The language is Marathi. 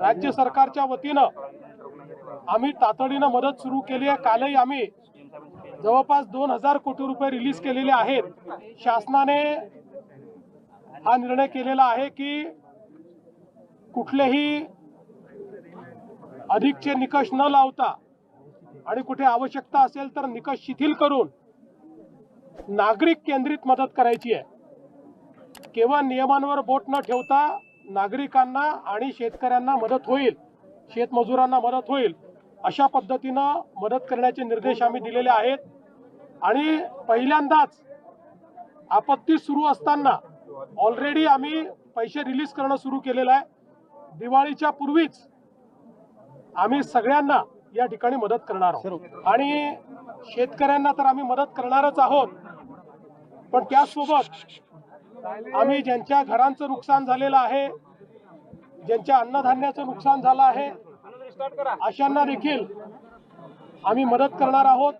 राज्य सरकारच्या वतीनं आम्ही तातडीनं मदत सुरू केली आहे. कालही आम्ही जवळपास दोन हजार कोटी रुपये रिलीज केलेले आहेत. शासनाने हा निर्णय केलेला आहे की कुठलेही अधिकचे निकष न लावता आणि कुठे आवश्यकता असेल तर निकष शिथिल करून नागरिक केंद्रित मदत करायची आहे. केवळ नियमांवर बोट न ठेवता नागरिकांना आणि शेतकऱ्यांना मदत होईल शेतमजुरांना मदत होईल अशा पद्धतीनं मदत करण्याचे निर्देश आम्ही दिलेले आहेत. आणि पहिल्यांदाच आपत्ती सुरू असताना ऑलरेडी आम्ही पैसे रिलीज करणं सुरू केलेलं आहे. दिवाळीच्या पूर्वीच आम्ही सगळ्यांना या ठिकाणी मदत करणार आहोत. आणि शेतकऱ्यांना तर आम्ही मदत करणारच आहोत. पण त्याचसोबत आम्ही ज्यांच्या घरांचं नुकसान झालेलं आहे ज्यांच्या अन्नधान्याचं नुकसान झालं आहे अशांना देखील आम्ही मदत करणार आहोत.